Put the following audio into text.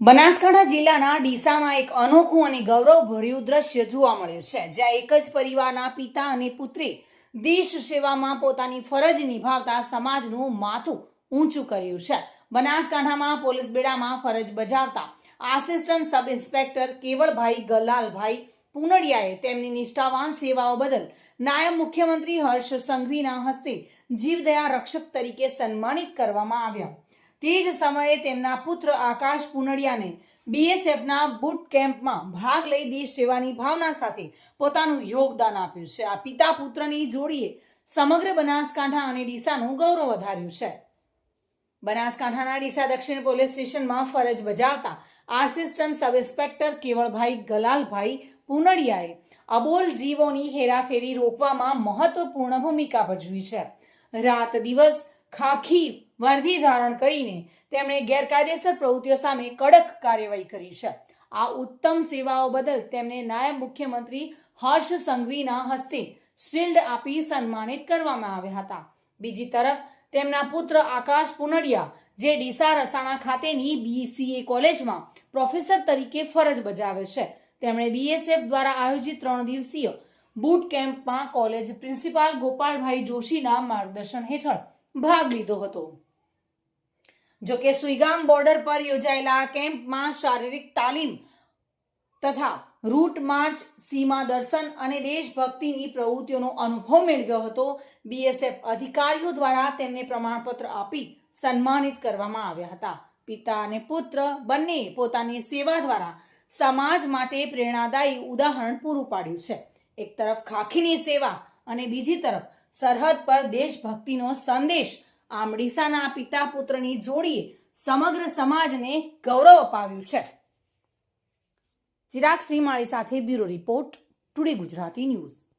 બનાસકાંઠા જિલ્લાના ડીસામાં એક અનોખું અને ગૌરવભર્યું દ્રશ્ય જોવા મળ્યું છે, જ્યાં એક જ પરિવારના પિતા અને પુત્રી દેશ સેવામાં પોતાની ફરજ નિભાવતા સમાજનું માથું ઊંચું કર્યું છે. બનાસકાંઠામાં પોલીસ બેડામાં ફરજ બજાવતા આસિસ્ટન્ટ સબ ઇન્સ્પેક્ટર કેવળભાઈ ગલાલભાઈ પુનડિયાએ તેમની નિષ્ઠાવાન સેવાઓ બદલ નાયબ મુખ્યમંત્રી હર્ષ સંઘવીના હસ્તે જીવદયા રક્ષક તરીકે સન્માનિત કરવામાં આવ્યા. તે જ સમયે તેમના પુત્ર આકાશ પુનડિયાને બીએસએફના બુટ કેમ્પમાં ભાગ લઈ દેશ સેવાની ભાવના સાથે પોતાનું યોગદાન આપ્યું છે. આ પિતા પુત્રની જોડીએ સમગ્ર બનાસકાંઠા અને ડીસાનું ગૌરવ વધાર્યું છે. બનાસકાંઠાના ડીસા દક્ષિણ પોલીસ સ્ટેશનમાં ફરજ બજાવતા આસિસ્ટન્ટ સબ ઇન્સ્પેક્ટર કેવળભાઈ ગલાલભાઈ પુનડિયાએ અબોલ જીવોની હેરાફેરી રોકવામાં મહત્વપૂર્ણ ભૂમિકા ભજવી છે. રાત દિવસ ખાખી વર્ધી ધારણ કરીને તેમણે ગેરકાયદેસર પ્રવૃત્તિઓ સામે કડક કાર્યવાહી કરી છે. આ ઉત્તમ સેવાઓ બદલ તેમને નાયબ મુખ્યમંત્રી હર્ષ સંઘવીના હસ્તે શિલ્ડ આપી સન્માનિત કરવામાં આવ્યા હતા. બીજી તરફ, તેમના પુત્ર આકાશ પુનડિયા, જે ડીસા રસાણા ખાતેની બીસીએ કોલેજમાં પ્રોફેસર તરીકે ફરજ બજાવે છે. તેમણે બીએસએફ દ્વારા આયોજિત ત્રણ દિવસીય બૂટ કેમ્પમાં કોલેજ પ્રિન્સિપાલ ગોપાલભાઈ જોશીના માર્ગદર્શન હેઠળ ભાગ લીધો હતો. જો કે સુઈગામ બોર્ડર પર યોજાયેલા કેમ્પમાં શારીરિક તાલીમ તથા રૂટ માર્ચ, સીમા દર્શન અને દેશભક્તિની પ્રવૃત્તિઓનો અનુભવ મેળવ્યો હતો. બીએસએફ અધિકારીઓ દ્વારા તેમને પ્રમાણપત્ર આપી સન્માનિત કરવામાં આવ્યા હતા. પિતા અને પુત્ર બંને પોતાની સેવા દ્વારા સમાજ માટે પ્રેરણાદાયી ઉદાહરણ પૂરું પાડ્યું છે. એક તરફ ખાખીની સેવા અને બીજી તરફ સરહદ પર દેશભક્તિનો સંદેશ. આમડીસાના પિતા પુત્રની જોડીએ સમગ્ર સમાજને ગૌરવ અપાવ્યું છે. ચિરાગ શ્રીમાળી સાથે bureau report today Gujarati news.